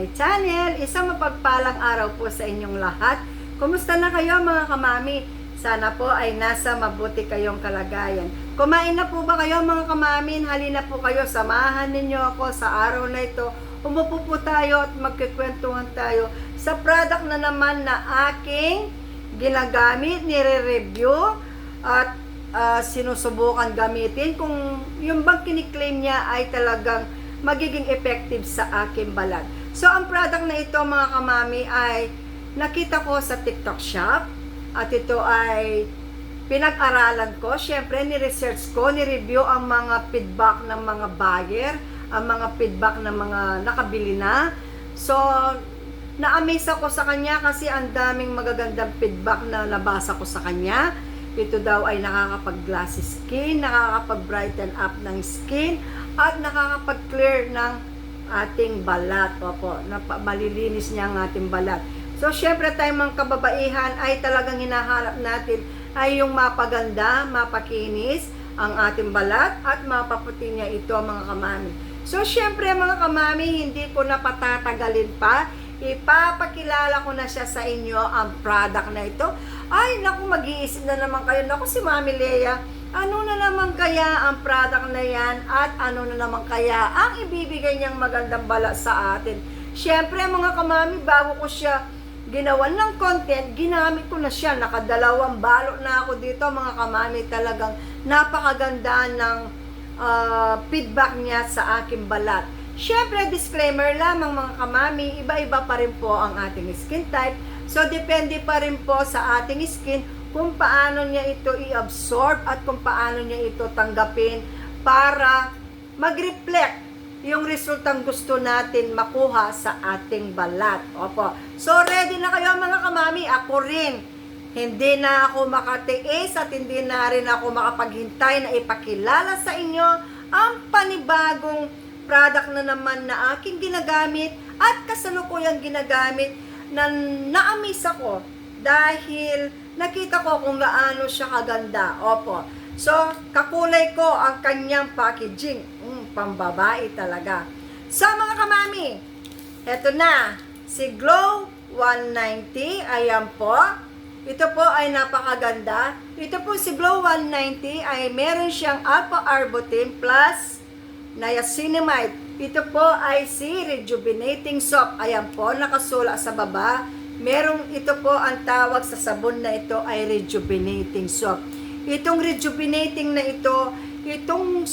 my channel. Isang mapagpalang araw po sa inyong lahat. Kumusta na kayo mga kamami? Sana po ay nasa mabuti kayong kalagayan. Kumain na po ba kayo mga kamamin? Halina po kayo, samahan ninyo ako sa araw na ito. Umupo po tayo at magkikwentuhan tayo sa product na naman na aking ginagamit, nire-review at ah, sinusubukan gamitin kung yung bang kiniklaim niya ay talagang magiging effective sa aking balat. So, ang product na ito mga kamami ay nakita ko sa TikTok shop at ito ay pinag-aralan ko. Siyempre, ni-research ko, ni-review ang mga feedback ng mga buyer, ang mga feedback ng mga nakabili na. So, na-amaze ako sa kanya kasi ang daming magagandang feedback na nabasa ko sa kanya. Ito daw ay nakakapag-glassy skin, nakakapag-brighten up ng skin, at nakakapag-clear ng ating balat. Opo, napa- malilinis niya ang ating balat. So, syempre tayo mga kababaihan ay talagang hinahanap natin ay yung mapaganda, mapakinis ang ating balat at mapaputi niya ito mga kamami. So, syempre mga kamami, hindi ko na patatagalin pa. Ipapakilala ko na siya sa inyo ang product na ito. Ay, naku, mag-iisip na naman kayo. Naku, si Mami Lea, ano na naman kaya ang product na yan at ano na naman kaya ang ibibigay niyang magandang bala sa atin. Siyempre, mga kamami, bago ko siya ginawan ng content, ginamit ko na siya. Nakadalawang balot na ako dito, mga kamami. Talagang napakaganda ng ah, feedback niya sa aking balat. Siyempre, disclaimer lamang mga kamami, iba-iba pa rin po ang ating skin type. So, depende pa rin po sa ating skin kung paano niya ito i-absorb at kung paano niya ito tanggapin para mag-reflect yung resultang gusto natin makuha sa ating balat. Opo. So, ready na kayo mga kamami? Ako rin. Hindi na ako makatiis at hindi na rin ako makapaghintay na ipakilala sa inyo ang panibagong product na naman na aking ginagamit at kasalukuyang ginagamit na na-amaze ako dahil nakita ko kung gaano siya kaganda. Opo. So, kakulay ko ang kanyang packaging. Mm, pambabae talaga. So, mga kamami, eto na. Si Glow 190. Ayan po. Ito po ay napakaganda. Ito po si Glow 190 ay meron siyang alpha arbutin plus niacinamide. Ito po ay si rejuvenating soap. Ayan po, nakasula sa baba. Merong ito po ang tawag sa sabon na ito ay rejuvenating soap. Itong rejuvenating na ito, itong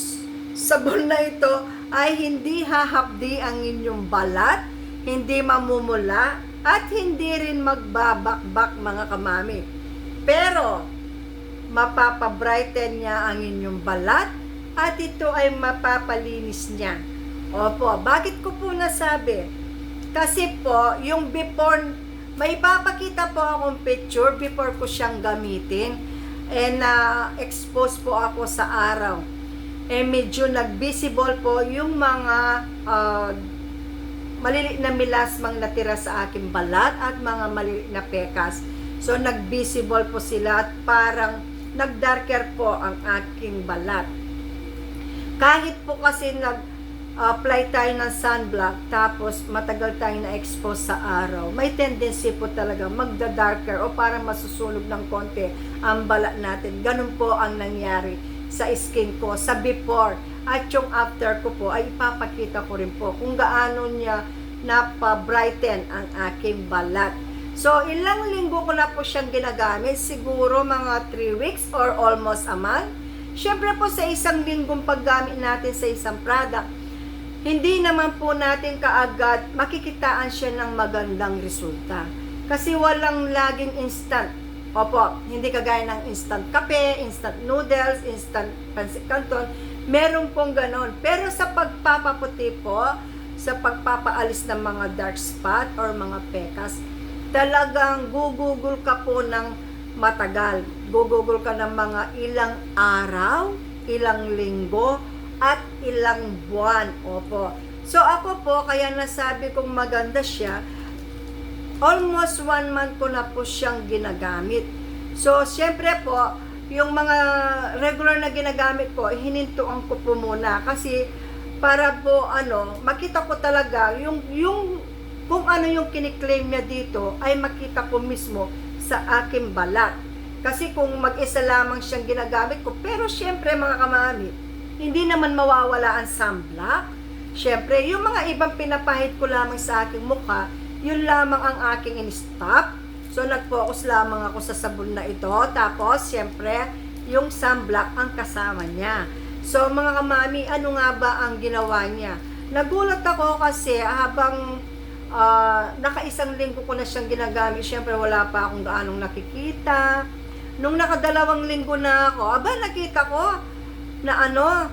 sabon na ito ay hindi hahapdi ang inyong balat, hindi mamumula, at hindi rin magbabakbak mga kamami. Pero, mapapabrighten niya ang inyong balat at ito ay mapapalinis niya. Opo, bakit ko po nasabi? Kasi po, yung before, may papakita po akong picture before ko siyang gamitin and na expose po ako sa araw. Eh medyo nag-visible po yung mga ah, maliliit na milasmang natira sa aking balat at mga maliliit na pekas. So, nag-visible po sila at parang nag-darker po ang aking balat. Kahit po kasi nag-apply tayo ng sunblock tapos matagal tayo na-expose sa araw, may tendency po talaga magda-darker o parang masusunog ng konti ang balat natin. Ganun po ang nangyari sa skin ko sa before at yung after ko po ay ipapakita ko rin po kung gaano niya napa-brighten ang aking balat. So, ilang linggo ko na po siyang ginagamit, siguro mga 3 weeks or almost a month. Siyempre po sa isang linggong paggamit natin sa isang product, hindi naman po natin kaagad makikitaan siya ng magandang resulta. Kasi walang laging instant. Opo, hindi kagaya ng instant kape, instant noodles, instant pancit canton. Meron pong ganon. Pero sa pagpapaputi po, sa pagpapaalis ng mga dark spot or mga pekas, talagang gugugol ka po ng matagal. Gugugol ka ng mga ilang araw, ilang linggo, at ilang buwan. Opo. So ako po, kaya nasabi kong maganda siya, almost one month ko na po siyang ginagamit. So, siyempre po, yung mga regular na ginagamit ko, hinintuan ko po muna kasi para po ano, makita ko talaga yung yung kung ano yung kiniklaim niya dito ay makita ko mismo sa aking balat. Kasi kung mag-isa lamang siyang ginagamit ko, pero syempre mga kamami, hindi naman mawawala ang sunblock. Syempre, yung mga ibang pinapahid ko lamang sa aking mukha, yun lamang ang aking in-stop. So, nag-focus lamang ako sa sabon na ito. Tapos, syempre, yung sunblock ang kasama niya. So, mga kamami, ano nga ba ang ginawa niya? Nagulat ako kasi habang ah, nakaisang linggo ko na siyang ginagamit, syempre wala pa akong gaanong nakikita. Nung nakadalawang linggo na ako, aba, nakita ko na ano,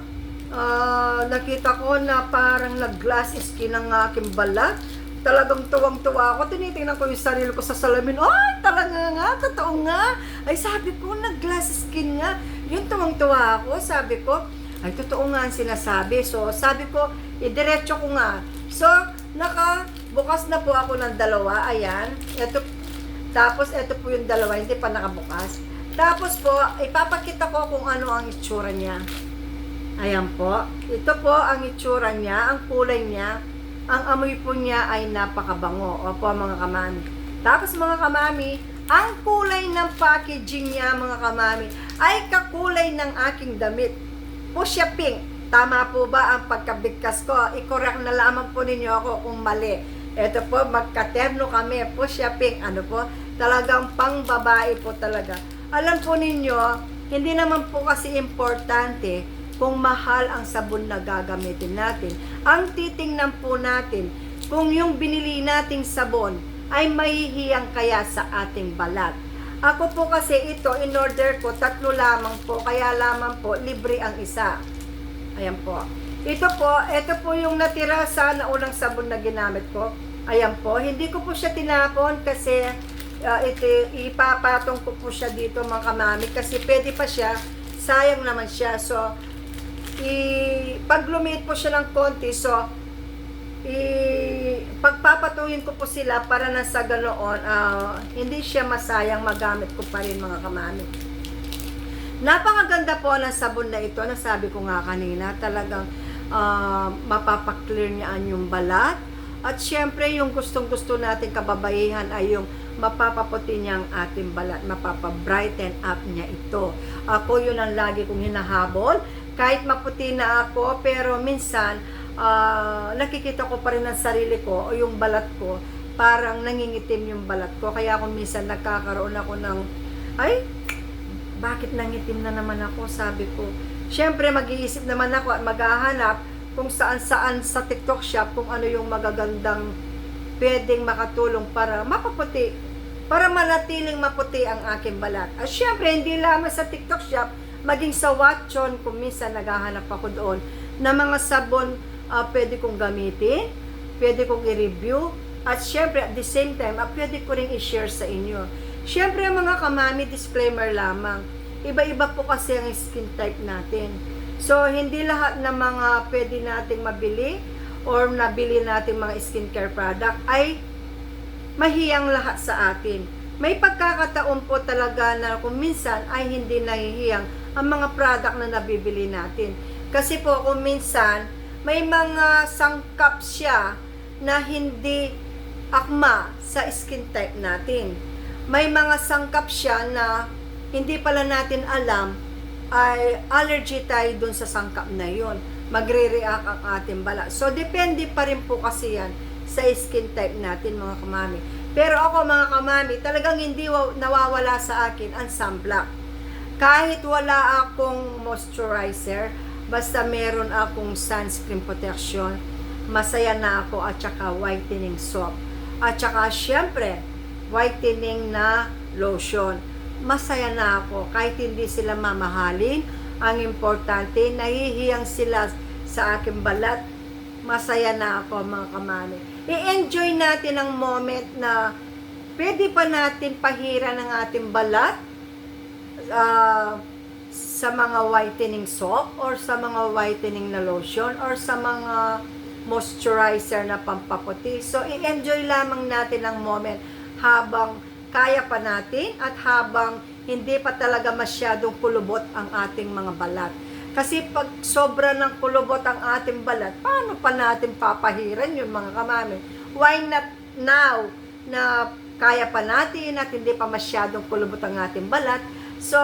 ah, nakita ko na parang nag-glass skin ang aking balat. Talagang tuwang-tuwa ako. Tinitingnan ko yung sarili ko sa salamin. Ay, talaga nga, totoo nga. Ay, sabi ko, nag-glass skin nga. Yung tuwang-tuwa ako, sabi ko, ay, totoo nga ang sinasabi. So, sabi ko, idiretso ko nga. So, naka, bukas na po ako ng dalawa. Ayan. Ito, tapos, ito po yung dalawa, hindi pa nakabukas. Tapos po, ipapakita ko kung ano ang itsura niya. Ayan po. Ito po ang itsura niya, ang kulay niya. Ang amoy po niya ay napakabango. Opo mga kamami. Tapos mga kamami, ang kulay ng packaging niya mga kamami ay kakulay ng aking damit. Fuchsia pink. Tama po ba ang pagkabigkas ko? I-correct na lamang po ninyo ako kung mali. Ito po, magkaterno kami. Fuchsia pink. Ano po? Talagang pang babae po talaga. Alam po ninyo, hindi naman po kasi importante kung mahal ang sabon na gagamitin natin. Ang titingnan po natin kung yung binili nating sabon ay mahihiyang kaya sa ating balat. Ako po kasi ito, in order ko, tatlo lamang po, kaya lamang po, libre ang isa. Ayan po. Ito po, ito po yung natira sa naunang sabon na ginamit ko. Ayan po, hindi ko po siya tinapon kasi uh, ito, ipapatong ko po siya dito mga kamami kasi pwede pa siya, sayang naman siya. So, i pag po siya ng konti, so i pagpapatuyin ko po sila para na sa ganoon, ah, hindi siya masayang magamit ko pa rin mga kamami. Napakaganda po ng sabon na ito, nasabi ko nga kanina, talagang ah, mapapaklear niya yung balat. At syempre, yung gustong-gusto natin kababaihan ay yung mapapaputi niya ang ating balat, mapapabrighten up niya ito. Ako yun ang lagi kong hinahabol. Kahit maputi na ako, pero minsan, ah, nakikita ko pa rin ang sarili ko o yung balat ko, parang nangingitim yung balat ko. Kaya kung minsan nagkakaroon ako ng, ay, bakit nangitim na naman ako? Sabi ko, syempre mag-iisip naman ako at maghahanap kung saan-saan sa TikTok shop kung ano yung magagandang pwedeng makatulong para mapaputi, para manatiling maputi ang aking balat. At syempre, hindi lamang sa TikTok shop, maging sa Watchon, kung minsan naghahanap ako doon, na mga sabon ah, pwede kong gamitin, pwede kong i-review, at syempre, at the same time, ah, pwede ko rin i-share sa inyo. Syempre, mga kamami, disclaimer lamang. Iba-iba po kasi ang skin type natin. So, hindi lahat ng mga pwede nating mabili or nabili nating mga skincare product ay mahiyang lahat sa atin. May pagkakataon po talaga na kung minsan ay hindi nahihiyang ang mga product na nabibili natin. Kasi po kung minsan may mga sangkap siya na hindi akma sa skin type natin. May mga sangkap siya na hindi pala natin alam ay allergy tayo dun sa sangkap na yon magre-react ang ating balat. So, depende pa rin po kasi yan sa skin type natin mga kamami. Pero ako mga kamami, talagang hindi wa- nawawala sa akin ang sunblock. Kahit wala akong moisturizer, basta meron akong sunscreen protection, masaya na ako at saka whitening soap. At saka syempre, whitening na lotion. Masaya na ako kahit hindi sila mamahalin. Ang importante, nahihiyang sila sa aking balat. Masaya na ako mga kamami. I-enjoy natin ang moment na pwede pa natin pahiran ng ating balat ah, sa mga whitening soap or sa mga whitening na lotion or sa mga moisturizer na pampaputi. So, i-enjoy lamang natin ang moment habang kaya pa natin at habang hindi pa talaga masyadong kulubot ang ating mga balat. Kasi pag sobra ng kulubot ang ating balat, paano pa natin papahiran yun mga kamami? Why not now na kaya pa natin at hindi pa masyadong kulubot ang ating balat. So,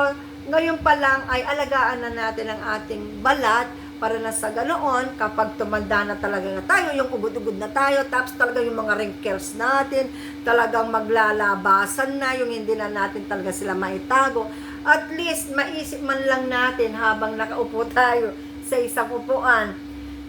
ngayon pa lang ay alagaan na natin ang ating balat para na sa ganoon, kapag tumanda na talaga na tayo, yung ugod-ugod na tayo, tapos talaga yung mga wrinkles natin, talagang maglalabasan na, yung hindi na natin talaga sila maitago. At least, maisip man lang natin habang nakaupo tayo sa isang upuan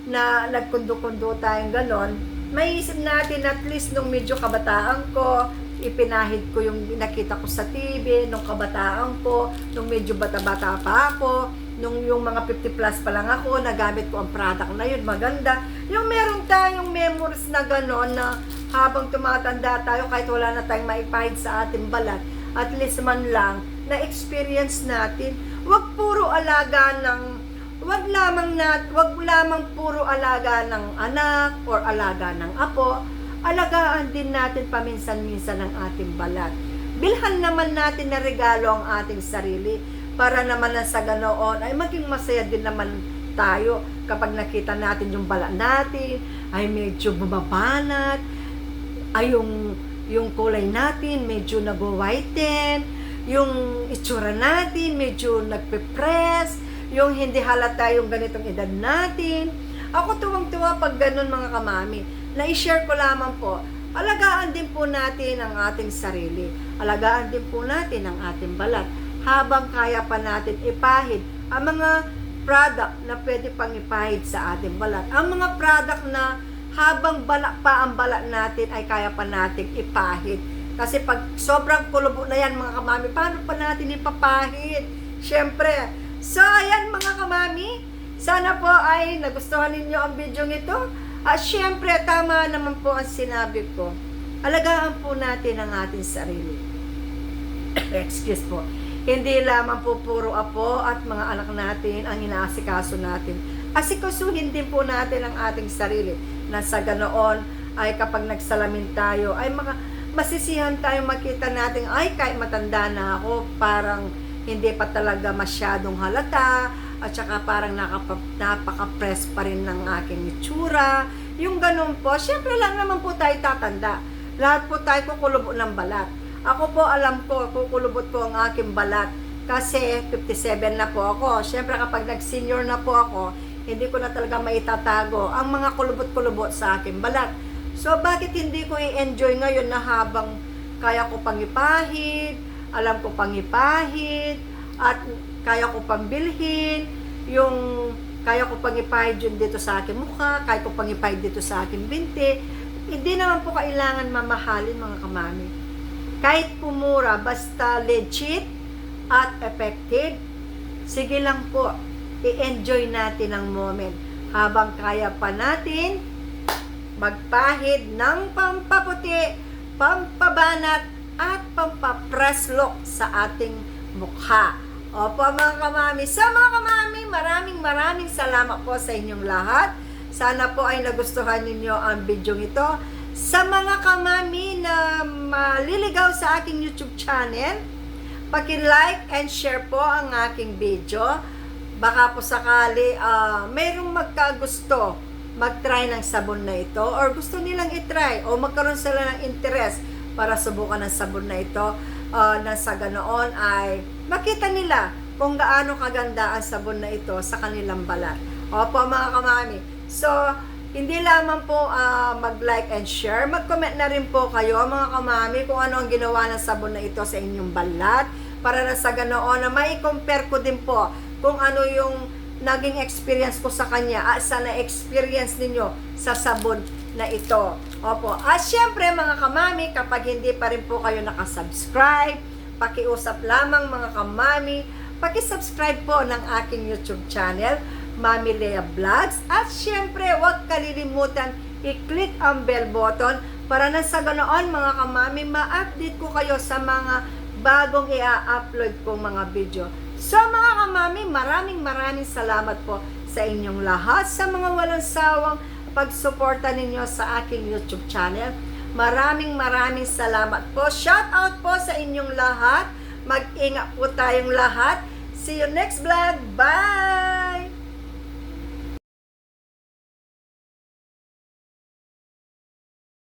na nagkundo-kundo tayong ganon, maisip natin at least nung medyo kabataan ko, ipinahid ko yung nakita ko sa TV, nung kabataan ko, nung medyo bata-bata pa ako, nung yung mga 50 plus pa lang ako, nagamit ko ang product na yun, maganda. Yung meron tayong memories na gano'n na habang tumatanda tayo, kahit wala na tayong maipahid sa ating balat, at least man lang, na-experience natin. Huwag puro alaga ng wag lamang na wag lamang puro alaga ng anak or alaga ng apo alagaan din natin paminsan-minsan ang ating balat bilhan naman natin na regalo ang ating sarili para naman na sa ganoon ay maging masaya din naman tayo kapag nakita natin yung balat natin ay medyo bumabanat ay yung yung kulay natin medyo nag-whiten yung itsura natin medyo nagpe-press yung hindi halata yung ganitong edad natin. Ako tuwang-tuwa pag ganun mga kamami na i-share ko lamang po alagaan din po natin ang ating sarili alagaan din po natin ang ating balat habang kaya pa natin ipahid ang mga product na pwede pang ipahid sa ating balat ang mga product na habang bala pa ang balat natin ay kaya pa natin ipahid kasi pag sobrang kulubo na yan mga kamami, paano pa natin ipapahid? Siyempre. So, ayan mga kamami. Sana po ay nagustuhan ninyo ang video ito. At siyempre, tama naman po ang sinabi ko. Alagaan po natin ang ating sarili. Excuse po. Hindi lamang po puro apo at mga anak natin ang inaasikaso natin. Asikasuhin din po natin ang ating sarili. Na sa ganoon ay kapag nagsalamin tayo ay maka, masisihan tayo makita natin, ay kahit matanda na ako, parang hindi pa talaga masyadong halata, at saka parang nakapa, napaka-press pa rin ng aking itsura. Yung ganun po, syempre lang naman po tayo tatanda. Lahat po tayo kukulubo ng balat. Ako po alam ko, kukulubot ko ang aking balat. Kasi 57 na po ako. Syempre kapag nag-senior na po ako, hindi ko na talaga maitatago ang mga kulubot-kulubot sa aking balat. So, bakit hindi ko i-enjoy ngayon na habang kaya ko pang ipahid, alam ko pang ipahid, at kaya ko pang bilhin, yung kaya ko pang ipahid yun dito sa aking mukha, kaya ko pang ipahid dito sa aking binti, hindi naman po kailangan mamahalin mga kamami. Kahit pumura, basta legit at effective, sige lang po, i-enjoy natin ang moment. Habang kaya pa natin, magpahid ng pampaputi, pampabanat, at pampapress look sa ating mukha. Opo mga kamami. Sa mga kamami, maraming maraming salamat po sa inyong lahat. Sana po ay nagustuhan ninyo ang video ito. Sa mga kamami na maliligaw sa aking YouTube channel, paki-like and share po ang aking video. Baka po sakali uh, mayroong magkagusto mag-try ng sabon na ito or gusto nilang i-try o magkaroon sila ng interest para subukan ng sabon na ito uh, na sa ganoon ay makita nila kung gaano kaganda ang sabon na ito sa kanilang balat. Opo mga kamami. So, hindi lamang po uh, mag-like and share, mag-comment na rin po kayo mga kamami kung ano ang ginawa ng sabon na ito sa inyong balat para na sa ganoon na may compare ko din po kung ano yung naging experience ko sa kanya at sa na-experience ninyo sa sabon na ito. Opo. At syempre mga kamami, kapag hindi pa rin po kayo nakasubscribe, pakiusap lamang mga kamami, pakisubscribe po ng aking YouTube channel, Mami Lea Vlogs. At syempre, huwag kalilimutan i-click ang bell button para na sa ganoon mga kamami, ma-update ko kayo sa mga bagong i-upload kong mga video. So mga kamami, maraming maraming salamat po sa inyong lahat, sa mga walang sawang pagsuporta ninyo sa aking YouTube channel. Maraming maraming salamat po. Shout out po sa inyong lahat. Mag-ingat po tayong lahat. See you next vlog. Bye!